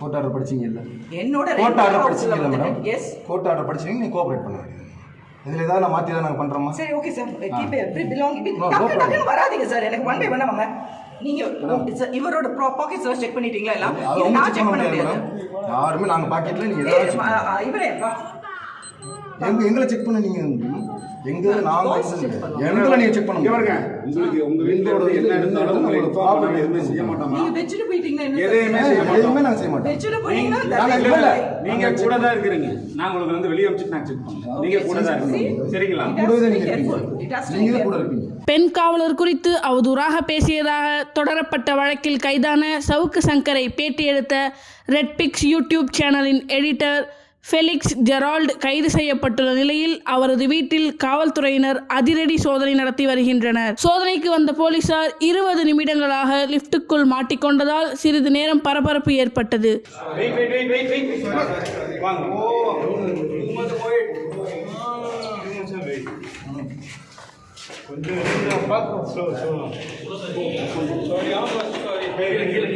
Court order படிச்சீங்கல்ல? என்னோட court order படிச்சீங்கல்ல மேடம் எஸ் கோர்ட் ஆர்டர் படிச்சீங்க நீ கோஆபரேட் பண்ண வேண்டியது இதில் ஏதாவது நான் மாற்றி தான் நாங்கள் பண்ணுறோமா சரி okay sir keep every belong டக்கு வராதீங்க சார் எனக்கு ஒன் பை ஒன் வாங்க. நீங்க இவரோட பாக்கெட் சார் செக் பண்ணிட்டீங்களா எல்லாம்? நான் செக் பண்ண முடியாது யாருமே நாங்கள் பாக்கெட்டில் நீங்கள் ஏய், ஏதாவது இவரே எங்க எங்களை செக் பண்ண நீங்க நாங்க. எங்களை நீங்க செக் பண்ண இங்க முடியாது பாருங்க உங்களுக்கு உங்க வீட்டோட எங்களோட என்ன இது எடுத்தாலும் என்ன? உங்களுக்கு எடுத்தாலும் inform பண்ணாம property எதுவுமே செய்ய மாட்டோமா? நீங்க வெச்சிட்டு போயிட்டீங்கன்னா என்ன எதையுமே செய்ய மாட்டோம். எதுவுமே நாங்க செய்ய மாட்டோம் வெச்சிட்டு போனீங்கன்னா நாங்க that is இல்ல, இல்ல. right. நீங்க கூட தான் இருக்கிறீங்க. நான் உங்களுக்கு வந்து வெளியே அனுப்பிச்சு நான் செக் பண்ணுறேன். நீங்க கூட தான் இருக்கீங்க சரிங்களா? It has கூடவே to தான் be நீங்க careful. இருப்பீங்க It has to be நீங்க தான் கூட careful. இருப்பீங்க. பெண் காவலர் குறித்து அவதூறாக பேசியதாக தொடரப்பட்ட வழக்கில் கைதான சவுக்கு சங்கரை பேட்டி எடுத்த ரெட் பிக்ஸ் யூடியூப் சேனலின் எடிட்டர் ஃபெலிக்ஸ் ஜெரால்ட் கைது செய்யப்பட்டுள்ள நிலையில் அவரது வீட்டில் காவல்துறையினர் அதிரடி சோதனை நடத்தி வருகின்றனர். சோதனைக்கு வந்த போலீசார் இருபது நிமிடங்களாக லிப்டுக்குள் மாட்டிக்கொண்டதால் சிறிது நேரம் பரபரப்பு ஏற்பட்டது. வாங்க.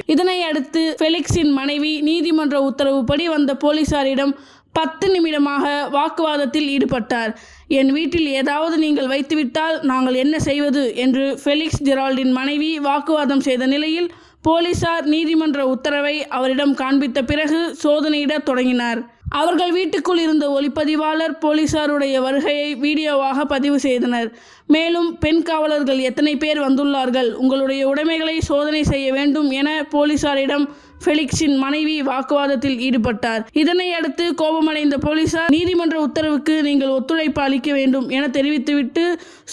இதனை அடுத்து ஃபெலிக்ஸின் மனைவி நீதிமன்ற உத்தரவுப்படி வந்த போலீசாரிடம் பத்து நிமிடமாக வாக்குவாதத்தில் ஈடுபட்டார். என் வீட்டில் ஏதாவது நீங்கள் வைத்துவிட்டால் நாங்கள் என்ன செய்வது? என்று ஃபெலிக்ஸ் ஜெரால்டின் மனைவி வாக்குவாதம் செய்த நிலையில் போலீசார் நீதிமன்ற உத்தரவை அவரிடம் காண்பித்த பிறகு சோதனையிடத் தொடங்கினார். அவர்கள் வீட்டுக்குள் இருந்த ஒளிப்பதிவாளர் போலீசாருடைய வருகையை வீடியோவாக பதிவு செய்தனர். மேலும் பெண் காவலர்கள் எத்தனை பேர் வந்துள்ளார்கள் உங்களுடைய உடைமைகளை சோதனை செய்ய வேண்டும் என போலீசாரிடம் ஃபெலிக்ஸின் மனைவி வாக்குவாதத்தில் ஈடுபட்டார். இதனை அடுத்து கோபமடைந்த போலீசார் நீதிமன்ற உத்தரவுக்கு நீங்கள் ஒத்துழைப்பு அளிக்க வேண்டும் என தெரிவித்துவிட்டு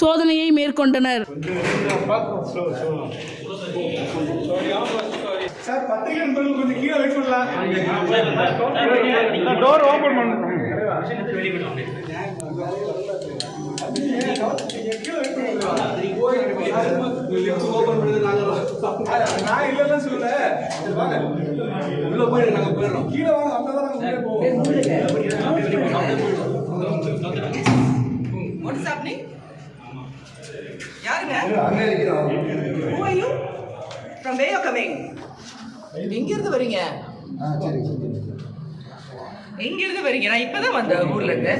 சோதனையை மேற்கொண்டனர். சார் பத்திரிகை நண்பர்கள் கொஞ்சம் கீழே வெயிட் பண்ணலாம். டோர் ஓபன் பண்ணணும். நான் இல்லைன்னு சொல்லல. உள்ள போய் நாங்க போயிடறோம். கீழே வாங்க அப்பதான் நாங்க போவோம். எங்க இருந்து வரீங்க? ஆ சரி சரி எங்க இருந்து வரீங்க? நான் இப்பதான் வந்தேன் ஊர்ல இருந்து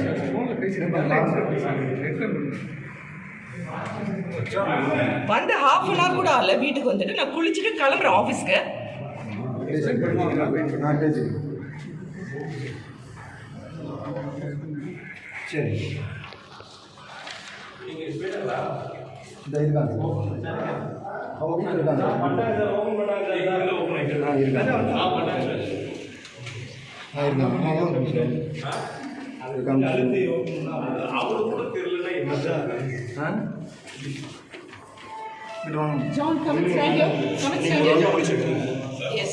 வந்து ஹாஃப் அன் ஹவர் கூட ஆகல வீட்டுக்கு வந்துட்டு. நான் குளிச்சுட்டு கிளம்புறேன் ஆஃபீஸ்க்கு சரி. இந்த இருக்காங்க. அவங்க வீட்டில் இருக்காங்க ஆ இருக்காங்க ஆ இருக்காங்க ஆ ஒரு நிமிஷம். இருக்காங்க ஆ இங்கிட்டு வாங்க John, come and stand here. Come and stand here. Yes.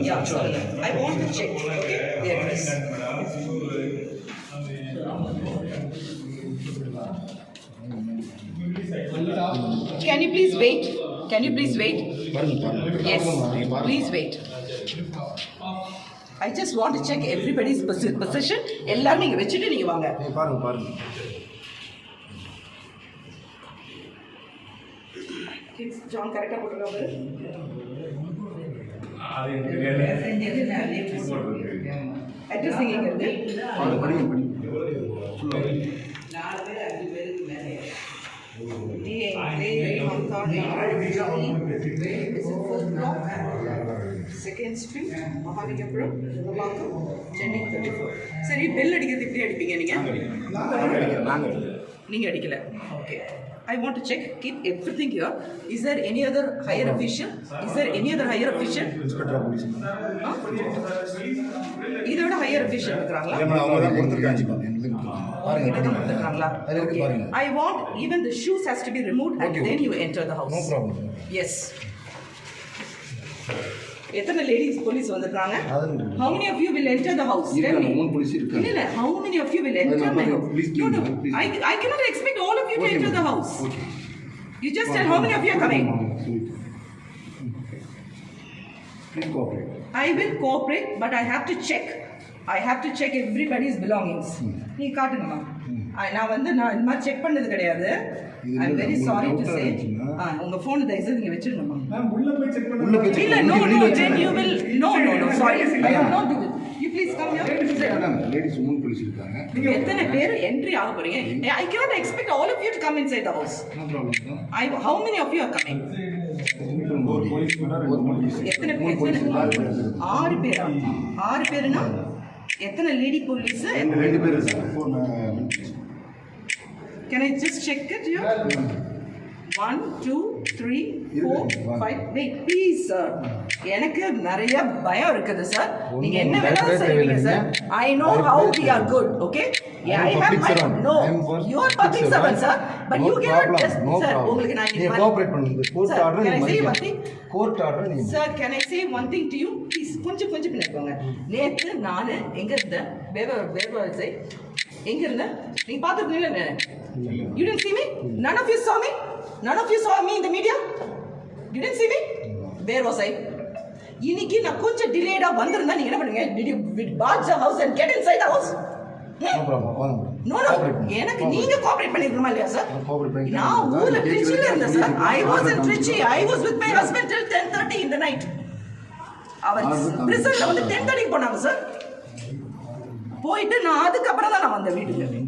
Yeah, sorry. I want to check, okay, the address. Can you please wait? Can you please wait? பாருங்க பாருங்க Yes, நீங்க பாருங்க please wait. I just want to check everybody's posi- position. எல்லாரும் நீங்க வச்சுட்டு நீங்க வாங்க பாருங்க பாருங்க ஜான் கரெக்டா போட்டுருக்காங்க அட்ரஸ் எங்க செகண்ட் ஸ்ட்ரீட் சரி பெல் அடிக்கிறது எப்படி அடிப்பீங்க நீங்க? நீங்க அடிக்கல. Okay I want to check keep everything here is there any other higher official is there any other higher official inspector of police இதை விட ஹையர் அஃபிஷியல் இருக்கிறாங்களா? அவங்க தான் கொடுத்துருக்காங்க. I want even the shoes has to be remove and then you enter the no house problem yes எத்தனை ladies police வந்திருக்காங்க அது how many of you will enter the house tell இருக்காங்க me மூணு police இருக்காங்க இல்ல இல்ல how many of you will enter நான் my பாருங்க, house please no give no me, please. i i cannot expect all of you to Okay, enter the ma'am. house Okay. you just tell how many of you are coming please cooperate i will cooperate but i have to check i have to check everybody's belongings நீ காட்டுங்கம்மா I- நான் வந்து நான் இந்த மாதிரி check பண்ணது கிடையாது. ஐ இல்ல, very sorry to say உங்க ஃபோன் தயவுசெய்து நீங்க வச்சிருங்கம்மா. மேம் உள்ள போய் செக் உள்ள போய் check இல்ல. No no then you will no no no sorry I have not to you please come here ladies women police இருக்காங்க. எத்தனை பேர் என்ட்ரி ஆக போறீங்க? I cannot expect all of you to come inside the house. என்ன problem I how many of you are coming? எத்தனை பேர்? எத்தனை ஆறு பேரா? ஆறு பேருனா எத்தனை லேடி போலீஸ் ரெண்டு பேர் இருக்காங்க. Can I just check it you one two three four five wait please sir எனக்கு நிறைய பயம் இருக்குது சார் நீங்க என்ன வேணாலும் செய்வீங்க sir I know how we are good okay I have my. No I you are public. Servant sir but you cannot just sir. உங்களுக்கு நான் நீங்க கோஆபரேட் பண்ணுங்க. கோர்ட் ஆர்டர் can I நீங்க thing? கோர்ட் ஆர்டர் நீங்க sir can I say one thing do you please கொஞ்சம் கொஞ்சம் பின்னாடி நேத்து நான் எங்க இருந்தேன் வேவ வேவ எங்க இருந்தேன் நீங்க பாத்துருக்கீங்களா you didn't see me? None of you saw me? None of you saw me in the media? You didn't see me? Where was i? இன்னைக்கு நான் கொஞ்சம் டிலேடா வந்திருந்தா நீங்க என்ன பண்ணுவீங்க? Did you barge the house and get inside the house? No no no எனக்கு நீங்க cooperate பண்ணிருக்கணுமா இல்லையா சார் நான் ஊர்ல திருச்சியில இருந்தேன் sir I was in Trichy I was with my husband till ten thirty இந்த நைட் அவர் பிரிசன்ல வந்து டென் தேர்ட்டிக்கு போனாங்க சார் போயிட்டு நான் அதுக்கப்புறம் தான் நான் வந்தேன் வீட்டுக்கு.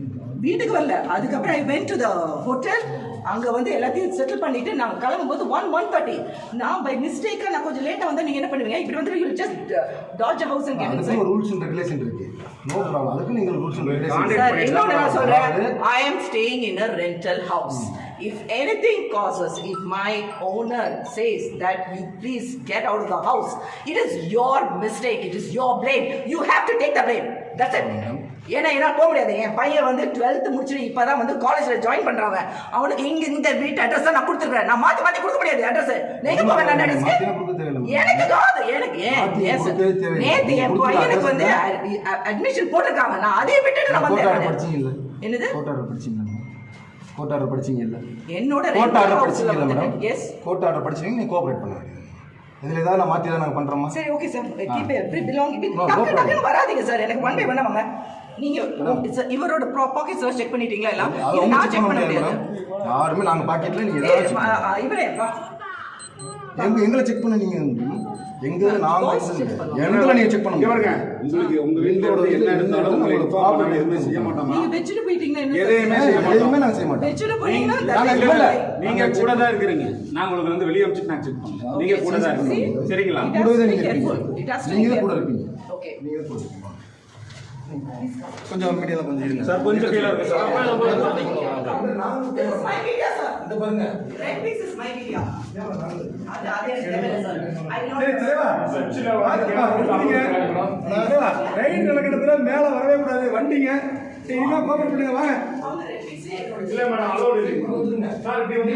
வீட்டுக்கு வரல. அதுக்கப்புறம் I went to the hotel அங்க வந்து எல்லாத்தையும் செட்டில் பண்ணிட்டு நாங்க கிளம்பும்போது ஒன் ஒன் தேர்ட்டி நான் பை மிஸ்டேக்கா நான் கொஞ்சம் லேட்டா வந்தா நீங்க என்ன பண்ணுவீங்க? இப்படி வந்து you just dodge house and get அதுக்கு ஒரு ரூல்ஸ் அண்ட் ரெகுலேஷன் இருக்கு. நோ ப்ராப்ளம் அதுக்கு நீங்க ரூல்ஸ் அண்ட் ரெகுலேஷன் சார் இன்னொன்று நான் சொல்றேன். ஐ am staying in a rental house. if anything causes if my owner says that you please get out of the house it is your mistake. It is your blame. You have to take the blame. It. ஏன்னா என்னால் போக முடியாது. என் பையன் வந்து twelfth முடிச்சுட்டு இப்பதான் வந்து காலேஜில் ஜாயின் பண்றாங்க அவனுக்கு இங்க இந்த வீட்டு அட்ரஸ் நான் கொடுத்துருக்கேன் நான் மாத்தி மாத்தி கொடுக்க முடியாது அட்ரஸ் நீங்க போக கொடுக்க தேவையில்லை. எனக்கு காது எனக்கு. நேத்து என் பையனுக்கு வந்து அட்மிஷன் போட்டிருக்காங்க. நான் அதையும் விட்டுட்டு நான் வந்தேன். என்னது? கோர்ட் ஆர்டர் படிச்சீங்கல்ல? என்னோட கோர்ட் ஆர்டர் படிச்சீங்கல்ல மேடம் எஸ் ஆர்டர் படிச்சீங்க நீங்க கோஆபரேட் பண்ண இதுல ஏதாவது நான் மாத்தி தான் நாங்க பண்றோமா? சரி okay sir keep every belong No, no டக்கு வராதீங்க சார் எனக்கு ஒன் பை ஒன் வாங்க. நீங்க இவரோட பாக்கெட் சர்ச் செக் பண்ணிட்டீங்களா எல்லாம்? அவங்க நான் செக் பண்ண முடியாது யாருமே நாங்க பாக்கெட்ல நீங்க ஏதாவது இவரே. எங்க எங்களை செக் பண்ண நீங்க எங்க? நாங்க. எங்களை நீங்க செக் பண்ண இங்க பாருங்க உங்களுக்கு உங்க இருந்து என்ன இருந்தாலும் உங்களை inform பண்ணாம எதுவுமே செய்ய மாட்டோமா? நீங்க வச்சுட்டு போயிட்டீங்கன்னா என்ன எதையுமே. எதுவுமே நாங்க செய்ய மாட்டோம் வச்சுட்டு நாங்க is இல்ல. நீங்க கூட தான் இருக்கிறீங்க. நான் உங்களுக்கு வந்து வெளியே அனுப்பிச்சு நான் செக் பண்ணேன் நீங்க கூட தான் இருக்கீங்க சரிங்களா? To தான் நீங்க நீங்க கூட. இருப்பீங்க. Okay. நீங்க கூட இருப்பீங்க. கொஞ்சம் மீடியால கொஞ்சம் இருங்க சார் கொஞ்சம் கீழே இருக்கு சார். இந்த பாருங்க Red piece is my media. அது அது எனக்கு தேவையில்லை, sir. I will not- சரி தலைவா பாத்துப்பா, வண்டிங்க. தலைவா, ரயில் நிலக்கணத்துல மேல வரவே கூடாது வண்டிங்க சரி, இனிமே கோபம் பண்ணுங்க வாங்க இல்ல மேடம் அலோடு இல்லை சார் இப்படி வந்து